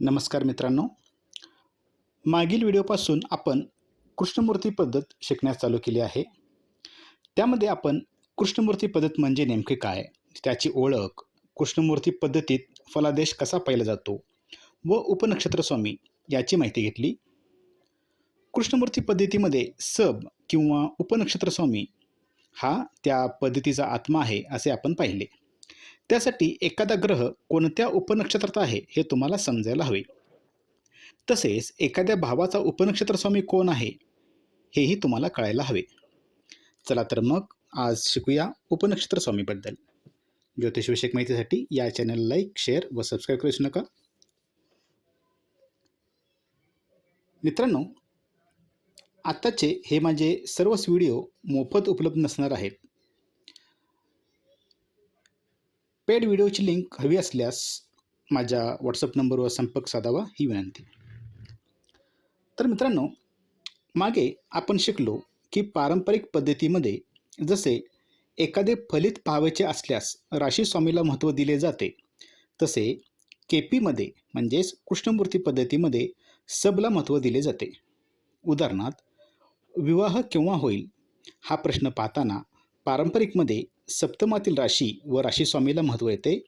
नमस्कार मित्रांनो. मागील व्हिडिओपासून आपण कृष्णमूर्ती पद्धत शिकण्यास चालू केली आहे. त्यामध्ये आपण कृष्णमूर्ती पद्धत म्हणजे नेमके काय त्याची ओळख कृष्णमूर्ती पद्धतीत फलादेश कसा पाहिला जातो व उपनक्षत्रस्वामी याची माहिती घेतली. कृष्णमूर्ती पद्धतीमध्ये सब किंवा उपनक्षत्रस्वामी हा त्या पद्धतीचा आत्मा आहे असे आपण पाहिले. त्यासाठी एखादा ग्रह कोणत्या उपनक्षत्रात आहे हे तुम्हाला समजायला हवे. तसेच एखाद्या भावाचा उपनक्षत्र स्वामी कोण आहे हेही तुम्हाला कळायला हवे. चला तर मग आज शिकूया उपनक्षत्र स्वामीबद्दल. ज्योतिषविषयक माहितीसाठी या चॅनल लाईक शेअर व सबस्क्राईब करू नका. मित्रांनो आत्ताचे हे माझे सर्वच व्हिडिओ मोफत उपलब्ध नसणार आहेत. पेड व्हिडिओची लिंक हवी असल्यास माझ्या व्हॉट्सअप नंबरवर संपर्क साधावा ही विनंती. तर मित्रांनो मागे आपण शिकलो की पारंपरिक पद्धतीमध्ये जसे एखादे फलित पाहावयाचे असल्यास राशी स्वामीला महत्त्व दिले जाते तसे के पीमध्ये म्हणजेच कृष्णमूर्ती पद्धतीमध्ये सबला महत्त्व दिले जाते. उदाहरणार्थ विवाह केव्हा होईल हा प्रश्न पाहताना पारंपरिकमध्ये सप्तमातील राशी व राशी स्वामीला महत्त्व येते.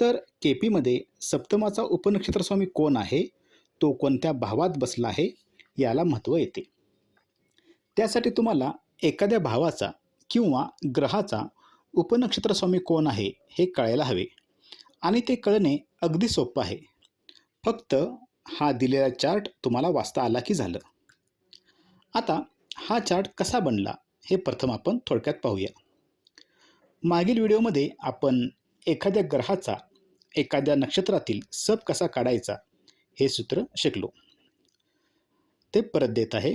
तर के पीमध्ये सप्तमाचा उपनक्षत्र स्वामी कोण आहे? तो कोणत्या भावात बसला आहे? याला महत्त्व येते. त्यासाठी तुम्हाला एखाद्या भावाचा किंवा ग्रहाचा उपनक्षत्र स्वामी कोण आहे हे कळायला हवे. आणि ते कळणे अगदी सोपं आहे. फक्त हा दिलेला चार्ट तुम्हाला वाचता आला की झालं. आता हा चार्ट कसा बनला हे प्रथम आपण थोडक्यात पाहूया. मागील व्हिडिओमध्ये आपण एखाद्या ग्रहाचा एखाद्या नक्षत्रातील सब कसा काढायचा हे सूत्र शिकलो. ते परत देत आहे.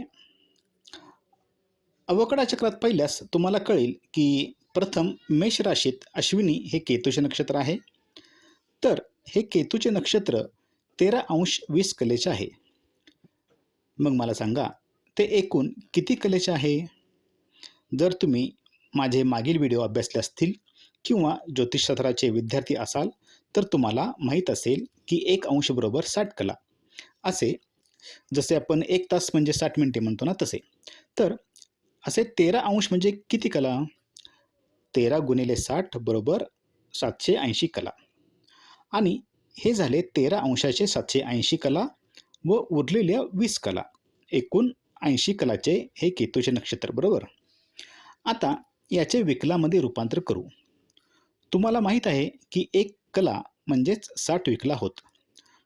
अवकडा चक्रात पाहिल्यास तुम्हाला कळेल की प्रथम मेष राशीत अश्विनी हे केतूचे नक्षत्र आहे. तर हे केतूचे नक्षत्र तेरा अंश वीस कलेचे आहे. मग मला सांगा ते एकूण किती कलेचे आहे? जर तुम्ही माझे मागील व्हिडिओ अभ्यासले असतील किंवा ज्योतिषशास्त्राचे विद्यार्थी असाल तर तुम्हाला माहीत असेल की एक अंश बरोबर साठ कला. असे जसे आपण एक तास म्हणजे साठ मिनटे म्हणतो ना तसे. तर असे तेरा अंश म्हणजे किती कला? तेरा गुणिले साठ बरोबर सातशे ऐंशी कला. आणि हे झाले तेरा अंशाचे सातशे ऐंशी कला व उरलेल्या वीस कला. एकूण ऐंशी कलाचे हे केतूचे नक्षत्र बरोबर? आता याचे विकलामध्ये रूपांतर करू. तुम्हाला माहीत आहे की एक कला म्हणजेच साठ विकला होत.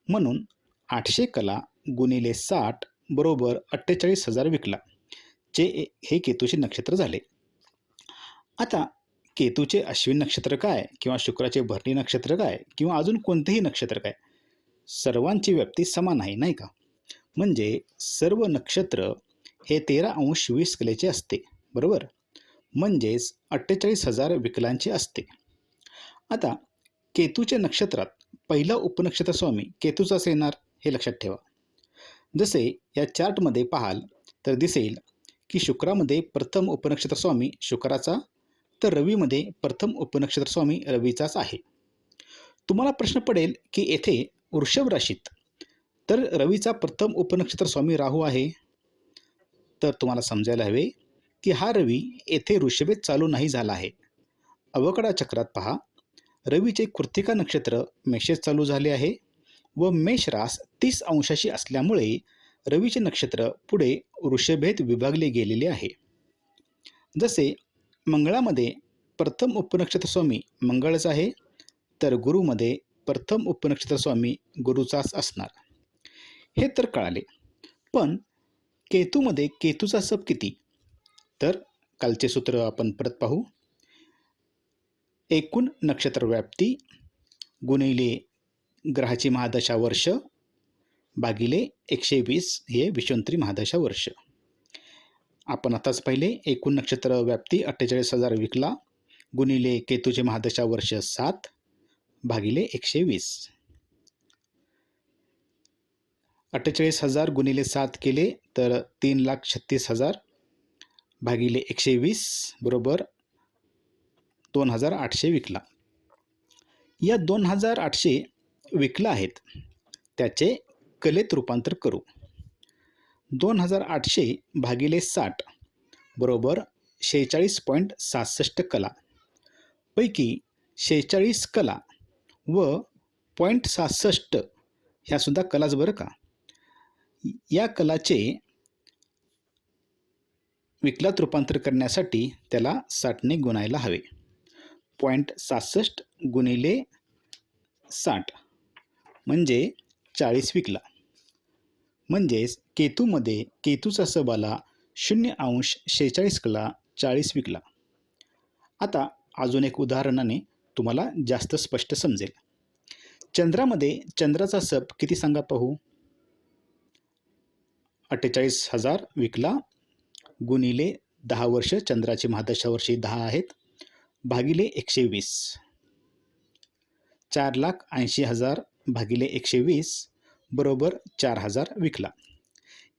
म्हणून आठशे कला गुणिले साठ बरोबर अठ्ठेचाळीस हजार विकला. जे हे केतूचे नक्षत्र झाले. आता केतूचे अश्विन नक्षत्र काय किंवा शुक्राचे भरणी नक्षत्र काय किंवा अजून कोणतेही नक्षत्र काय? सर्वांची व्याप्ती समान आहे नाही का? म्हणजे सर्व नक्षत्र हे तेरा अंश वीस कलेचे असते. बरोबर? म्हणजेच अठ्ठेचाळीस हजार विकलांची असते. आता केतूच्या नक्षत्रात पहिला उपनक्षत्र स्वामी केतूचाच येणार हे लक्षात ठेवा. जसे या चार्टमध्ये पाहाल तर दिसेल की शुक्रामध्ये प्रथम उपनक्षत्र स्वामी शुक्राचा तर रवीमध्ये प्रथम उपनक्षत्र स्वामी रवीचाच आहे. तुम्हाला प्रश्न पडेल की येथे वृषभ राशीत तर रवीचा प्रथम उपनक्षत्र स्वामी राहू आहे? तर तुम्हाला समजायला हवे की हा रवी येथे ऋषभेत चालू नाही झाला आहे. अवकडा चक्रात पहा. रवीचे कृतिका नक्षत्र मेषेत चालू झाले आहे व मेष रास तीस अंशाशी असल्यामुळे रवीचे नक्षत्र पुढे वृषभेत विभागले गेलेले आहे. जसे मंगळामध्ये प्रथम उपनक्षत्र स्वामी मंगळच आहे तर गुरुमध्ये प्रथम उपनक्षत्र स्वामी गुरुचाच असणार. हे तर कळाले. पण केतूमध्ये केतूचा सप किती? तर कालचे सूत्र आपण परत पाहू. एकूण नक्षत्रव्याप्ती गुणिले ग्रहाची महादशा वर्ष भागिले एकशे वीस हे विश्वंतरी महादशा वर्ष. आपण आताच पहिले एकूण नक्षत्र व्याप्ती अठ्ठेचाळीस हजार विकला गुणिले केतूचे महादशा वर्ष सात भागिले एकशे वीस. अठ्ठेचाळीस हजार गुणिले सात केले तर तीन लाख छत्तीस हजार भागिले एकशे वीस बरोबर दोन हजार आठशे विकला. या दोन हजार आठशे विकला आहेत त्याचे कलेत रूपांतर करू. दोन हजार आठशे भागिले साठ बरोबर शेहेचाळीस पॉईंट सहासष्ट कला. पैकी शेहेचाळीस कला व पॉईंट सहासष्ट ह्यासुद्धा कलाच बरं का. या कलाचे विकलात रूपांतर करण्यासाठी त्याला साठने गुणायला हवे. पॉईंट सहासष्ट गुणिले साठ म्हणजे चाळीस विकला. म्हणजेच केतूमध्ये केतूचा सब आला शून्य अंश शेहेचाळीस कला चाळीस विकला. आता अजून एक उदाहरणाने तुम्हाला जास्त स्पष्ट समजेल. चंद्रामध्ये चंद्राचा सप किती सांगा पाहू? अठ्ठेचाळीस हजार विकला. गुणिले दहा वर्ष चंद्राची महादशा वर्षे दहा आहेत. भागिले एकशे वीस. चार लाख ऐंशी हजार भागिले एकशे वीस बरोबर चार हजार विकला.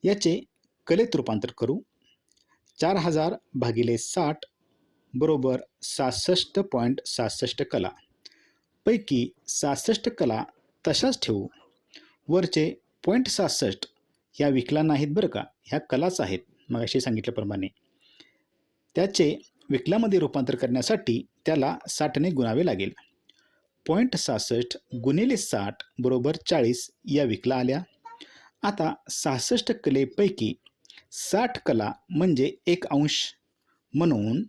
याचे कलेत रूपांतर करू. चार हजार भागिले साठ बरोबर सहासष्ट पॉईंट सहासष्ट कला. पैकी सहासष्ट कला तशाच ठेवू. वरचे पॉईंट सहासष्ट ह्या विकला नाहीत बरं का? ह्या कलाच आहेत. मगाशी सांगितल्याप्रमाणे. त्याचे विकलामध्ये रूपांतर करण्यासाठी त्याला साठने गुणावे लागेल. पॉईंट सहासष्ट गुणिले साठ बरोबर चाळीस या विकला आल्या. आता सहासष्ट कलेपैकी साठ कला म्हणजे एक अंश. म्हणून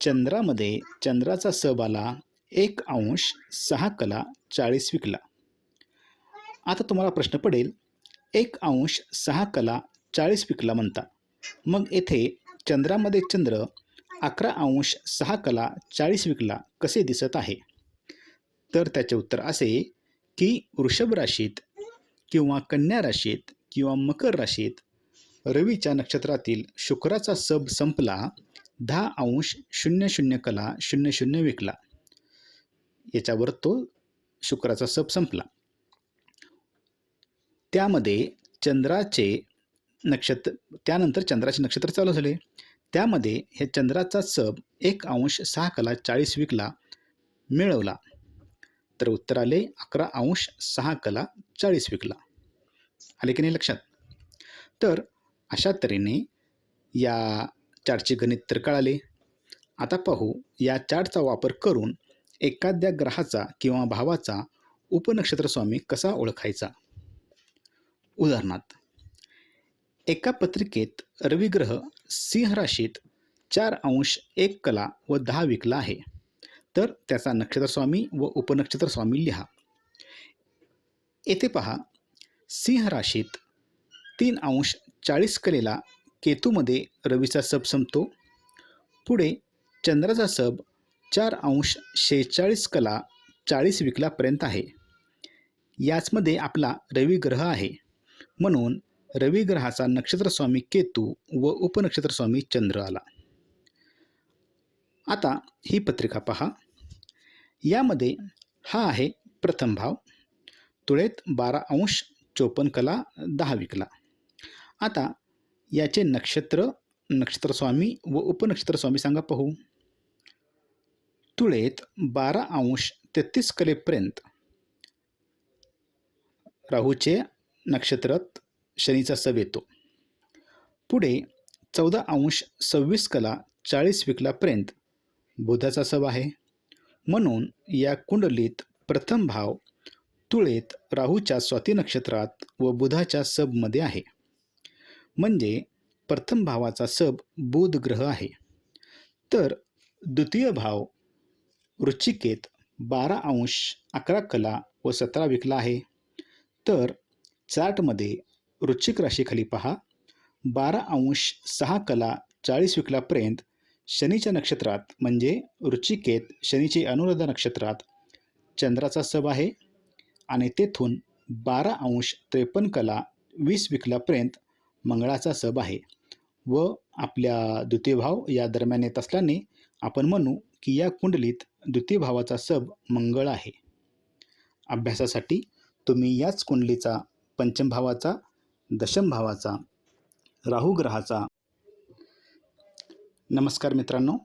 चंद्रामध्ये चंद्राचा सब आला एक अंश सहा कला चाळीस विकला. आता तुम्हाला प्रश्न पडेल एक अंश सहा कला चाळीस विकला म्हणता. मग येथे चंद्रामध्ये चंद्र अकरा अंश सहा कला चाळीस विकला कसे दिसत आहे? तर त्याचे उत्तर असे की वृषभ राशीत किंवा कन्या राशीत किंवा मकर राशीत रवीच्या नक्षत्रातील शुक्राचा सब संपला दहा अंश शून्य शून्य कला शून्य शून्य विकला. याच्यावर तो शुक्राचा सब संपला. त्यामध्ये चंद्राचे नक्षत्र त्यानंतर चंद्राचे नक्षत्र चालू झाले. त्यामध्ये हे चंद्राचा सब एक अंश सहा कला चाळीस विकला मिळवला. तर उत्तर आले अकरा अंश सहा कला चाळीस विकला. आले की नाही लक्षात? तर अशा तऱ्हेने या चार्टचे गणित तर कळाले. आता पाहू या चार्टचा वापर करून एखाद्या ग्रहाचा किंवा भावाचा उपनक्षत्र स्वामी कसा ओळखायचा? उदाहरणार्थ एका पत्रिकेत रविग्रह सिंह राशीत चार अंश एक कला व दहा विकला आहे. तर त्याचा नक्षत्रस्वामी व उपनक्षत्रस्वामी लिहा. येथे पहा सिंह राशीत तीन अंश चाळीस कलेला केतूमध्ये रवीचा सब संपतो. पुढे चंद्राचा सब चार अंश शेहेचाळीस कला चाळीस विकलापर्यंत आहे. याचमध्ये आपला रवी ग्रह आहे. म्हणून रवी ग्रहाचा नक्षत्रस्वामी केतू व उपनक्षत्रस्वामी चंद्र आला. आता ही पत्रिका पहा. यामध्ये हा आहे प्रथम भाव. तुळेत बारा अंश चोपन्न कला दहा विकला. आता याचे नक्षत्र नक्षत्रस्वामी व उपनक्षत्रस्वामी सांगा पाहू. तुळेत बारा अंश तेहतीस कलेपर्यंत. राहूचे नक्षत्रात शनीचा सव येतो. पुढे चौदा अंश सव्वीस कला चाळीस विकलापर्यंत बुधाचा सव आहे. म्हणून या कुंडलीत प्रथम भाव तुळेत राहूच्या स्वाती नक्षत्रात व बुधाच्या सबमध्ये आहे. म्हणजे प्रथम भावाचा सब बुध ग्रह आहे. तर द्वितीय भाव वृश्चिकेत बारा अंश अकरा कला व सतरा विकला आहे. तर चार्टमध्ये वृश्चिक राशीखाली पहा. बारा अंश सहा कला चाळीस विकलापर्यंत शनीच्या नक्षत्रात म्हणजे वृश्चिकेत शनीचे अनुराधा नक्षत्रात चंद्राचा सब आहे. आणि तेथून बारा अंश त्रेपन्न कला वीस विकलापर्यंत मंगळाचा सब आहे. व आपल्या द्वितीय भाव या दरम्यान येत असल्याने आपण म्हणू की या कुंडलीत द्वितीय भावाचा सब मंगळ आहे. अभ्यासासाठी तुम्ही याच कुंडलीचा पंचम भावाचा दशम भावाचा राहू ग्रहाचा. नमस्कार मित्रांनो.